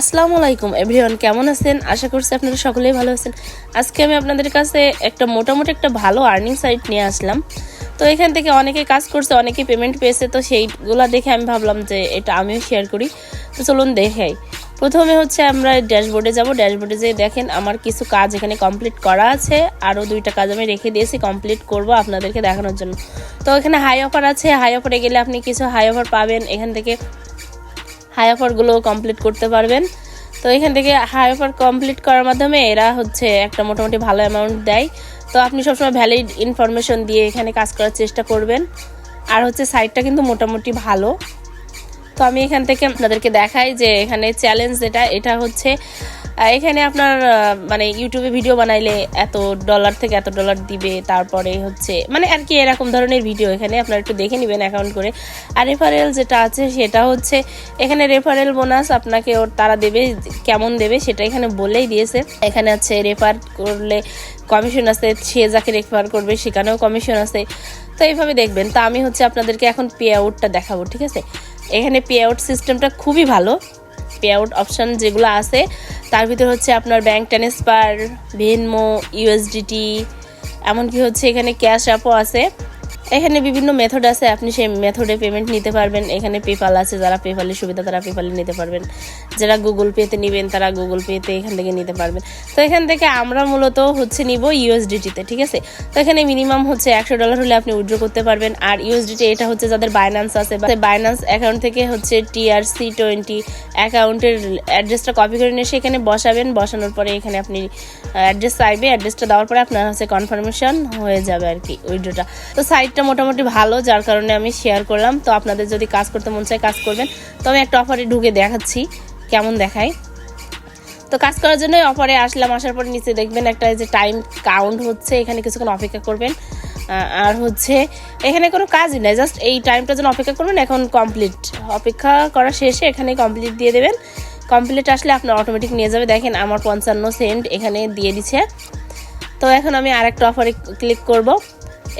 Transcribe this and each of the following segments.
আসসালামু আলাইকুম, এভরিওয়ান কেমন আছেন? আশা করছি আপনারা সকলেই ভালো আছেন। আজকে আমি আপনাদের কাছে একটা মোটামুটি একটা ভালো আর্নিং সাইট নিয়ে আসলাম। তো এখান থেকে অনেকে কাজ করছে, অনেকে পেমেন্ট পেয়েছে, তো সেইগুলো দেখে আমি ভাবলাম যে এটা আমিও শেয়ার করি। তো চলুন দেখাই। প্রথমে হচ্ছে আমরা ড্যাশবোর্ডে যাব। ড্যাশবোর্ডে যেয়ে দেখেন আমার কিছু কাজ এখানে কমপ্লিট করা আছে। আরও দুইটা কাজ আমি রেখে দিয়েছি কমপ্লিট করব আপনাদেরকে দেখানোর জন্য। তো এখানে হাই অফার আছে। হাই অফারে গেলে আপনি কিছু হাই অফার পাবেন। এখান থেকে হাই অফারগুলো কমপ্লিট করতে পারবেন। তো এখান থেকে হাই অফার কমপ্লিট করার মাধ্যমে এরা হচ্ছে একটা মোটামুটি ভালো অ্যামাউন্ট দেয়। তো আপনি সবসময় ভ্যালিড ইনফরমেশন দিয়ে এখানে কাজ করার চেষ্টা করবেন। আর হচ্ছে সাইটটা কিন্তু মোটামুটি ভালো। তো আমি এখান থেকে আপনাদেরকে দেখাই যে এখানে চ্যালেঞ্জ যেটা, এটা হচ্ছে এখানে আপনার মানে ইউটিউবে ভিডিও বানাইলে এত ডলার থেকে এত ডলার দিবে, তারপরে হচ্ছে মানে আর কি এরকম ধরনের ভিডিও এখানে আপনারা একটু দেখে নেবেন অ্যাকাউন্ট করে। আর রেফারেল যেটা আছে, সেটা হচ্ছে, এখানে রেফারেল বোনাস আপনাকে ওর তারা দেবে, কেমন দেবে সেটা এখানে বলেই দিয়েছে। এখানে আছে রেফার করলে কমিশন আছে, সে যাকে রেফার করবে সেখানেও কমিশন আছে। তো এইভাবে দেখবেন। তা আমি হচ্ছে আপনাদেরকে এখন পে আউটটা দেখাবো, ঠিক আছে? এখানে পে আউট সিস্টেমটা খুবই ভালো। পে আউট অপশান যেগুলো আছে, তার ভিতর হচ্ছে আপনার ব্যাঙ্ক ট্রান্সফার ভেনমো ইউএসডিটি এমনকি হচ্ছে এখানে ক্যাশ অ্যাপও আছে। এখানে বিভিন্ন মেথড আছে, আপনি সেই মেথডে পেমেন্ট নিতে পারবেন। এখানে পেপাল আছে, যারা পেপালের সুবিধা তারা পেপালে নিতে পারবেন। যারা গুগল পেতে নেবেন, তারা গুগল পেতে এখান থেকে নিতে পারবেন। তো এখান থেকে আমরা মূলত হচ্ছে নিব ইউএসডিটিতে ঠিক আছে? তো এখানে মিনিমাম হচ্ছে একশো ডলার হলে আপনি উইড্রো করতে পারবেন। আর ইউএসডিটি এটা হচ্ছে যাদের বাইন্যান্স আছে, বা বাইন্যান্স অ্যাকাউন্ট থেকে হচ্ছে টিআরসি টোয়েন্টি অ্যাকাউন্টের অ্যাড্রেসটা কপি করে নিয়ে সেখানে বসাবেন। বসানোর পরে এখানে আপনি অ্যাড্রেস চাইবে। অ্যাড্রেসটা দেওয়ার পরে আপনার হচ্ছে কনফার্মেশন হয়ে যাবে আর কি উইড্রোটা তো সাইটটা মোটামুটি ভালো, যার কারণে আমি শেয়ার করলাম। তো আপনাদের যদি কাজ করতে মন চায় কাজ করবেন। তো আমি একটা অফারে ঢুকে দেখাচ্ছি, কেমন দেখায়। তো কাজ করার জন্য অফারে আসলাম, আসার পর নিচে দেখবেন একটা যে টাইম কাউন্ট হচ্ছে, এখানে কিছুক্ষণ অপেক্ষা করবেন। আর হচ্ছে, এখানে কোনো কাজই নাই জাস্ট এই টাইমটার জন্য অপেক্ষা করবেন, এখন কমপ্লিট অপেক্ষা করা শেষে এখানে কমপ্লিট দিয়ে দেবেন। কমপ্লিট আসলে আপনার অটোমেটিক নিয়ে যাবে। দেখেন আমার পঞ্চান্ন সেন্ট এখানে দিয়ে দিচ্ছে তো এখন আমি আরেকটা অফারে ক্লিক করব।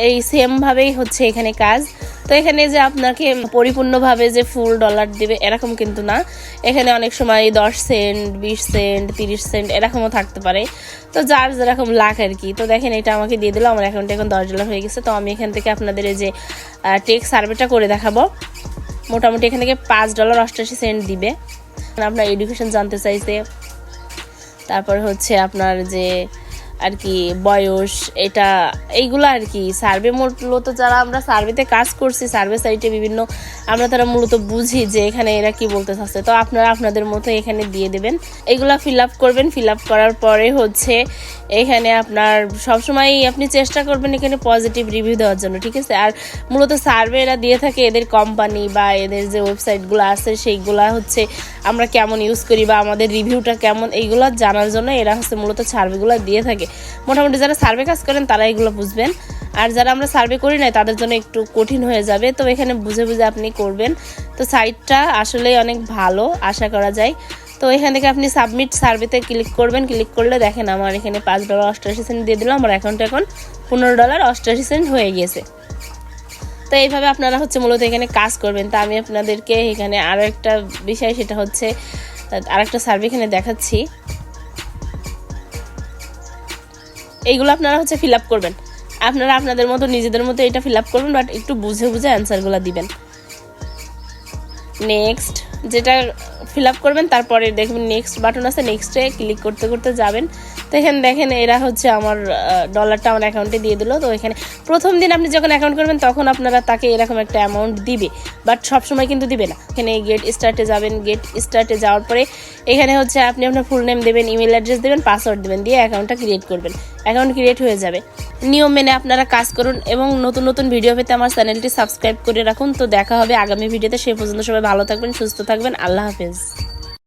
এই সেমভাবেই হচ্ছে এখানে কাজ। তো এখানে যে আপনাকে পরিপূর্ণভাবে যে ফুল ডলার দিবে এরকম কিন্তু না। এখানে অনেক সময় দশ সেন্ট বিশ সেন্ট তিরিশ সেন্ট এরকমও থাকতে পারে। তো যার যেরকম লাখ আর কি। তো দেখেন এটা আমাকে দিয়ে দিল, আমার অ্যাকাউন্টে এখন দশ ডলার হয়ে গেছে। তো আমি এখান থেকে আপনাদের এই যে টেক সার্ভেটা করে দেখাবো। মোটামুটি এখান থেকে পাঁচ ডলার অষ্টাশি সেন্ট দিবে। আপনার এডুকেশন জানতে চাইছে। তারপর হচ্ছে আপনার যে আর কি বয়স, এটা, এইগুলো আর কি সার্ভে মূলত যারা আমরা সার্ভেতে কাজ করছি সার্ভে সাইটে বিভিন্ন, আমরা তারা মূলত বুঝি যে এখানে এরা কি বলতে চাচ্ছে তো আপনারা আপনাদের মতো এখানে দিয়ে দেবেন। এগুলা ফিল আপ করবেন। ফিল আপ করার পরে হচ্ছে এখানে আপনার সবসময় আপনি চেষ্টা করবেন এখানে পজিটিভ রিভিউ দেওয়ার জন্য, ঠিক আছে? আর মূলত সার্ভে এরা দিয়ে থাকে এদের কোম্পানি বা এদের যে ওয়েবসাইটগুলো আছে, সেইগুলা হচ্ছে আমরা কেমন ইউজ করি বা আমাদের রিভিউটা কেমন, এইগুলো জানার জন্য এরা হচ্ছে মূলত সার্ভেগুলো দিয়ে থাকে। মোটামুটি যারা সার্ভে কাজ করেন তারা এগুলো বুঝবেন। আর যারা আমরা সার্ভে করি না তাদের জন্য একটু কঠিন হয়ে যাবে। তো এখানে বুঝে বুঝে আপনি করবেন। তো সাইটটা আসলেই অনেক ভালো, আশা করা যায়। তো এখান থেকে আপনি সাবমিট সার্ভেতে ক্লিক করবেন। ক্লিক করলে দেখেন আমার এখানে পাঁচ ডলার অষ্টআশি সেন্ট দিয়ে দিলাম। আমার অ্যাকাউন্টে এখন পনেরো ডলার অষ্টআশি সেন্ট হয়ে গেছে। তো এইভাবে আপনারা হচ্ছে মূলত এখানে কাজ করবেন। তা আমি আপনাদেরকে এখানে আরও একটা বিষয়, সেটা হচ্ছে আর একটা সার্ভে এখানে দেখাচ্ছি। এইগুলো আপনারা হচ্ছে ফিল আপ করবেন। আপনারা আপনাদের মতো, নিজেদের মতো এটা ফিল আপ করবেন বাট একটু বুঝে বুঝে অ্যান্সারগুলো দিবেন। নেক্সট যেটা ফিল আপ করবেন, তারপরে দেখবেন নেক্সট বাটন আছে নেক্সটে ক্লিক করতে করতে যাবেন। তো এখানে দেখেন, এরা হচ্ছে আমার ডলারটা আমার অ্যাকাউন্টে দিয়ে দিল। তো এখানে প্রথম দিন আপনি যখন অ্যাকাউন্ট করবেন, তখন আপনারা তাকে এরকম একটা অ্যামাউন্ট দিবে। বাট সবসময় কিন্তু দিবে না। এখানে গেট স্টার্টে যাবেন গেট স্টার্টে যাওয়ার পরে এখানে হচ্ছে আপনি আপনার ফুল নেম দেবেন ইমেল অ্যাড্রেস দেবেন পাসওয়ার্ড দেবেন, দিয়ে অ্যাকাউন্টটা ক্রিয়েট করবেন। অ্যাকাউন্ট ক্রিয়েট হয়ে যাবে। নিয়ম মেনে আপনারা কাজ করুন এবং নতুন নতুন ভিডিও পেতে আমার চ্যানেলটি সাবস্ক্রাইব করে রাখুন। তো দেখা হবে আগামী ভিডিওতে সে পর্যন্ত সবাই ভালো থাকবেন, সুস্থ থাকবেন। আল্লাহ হাফেজ।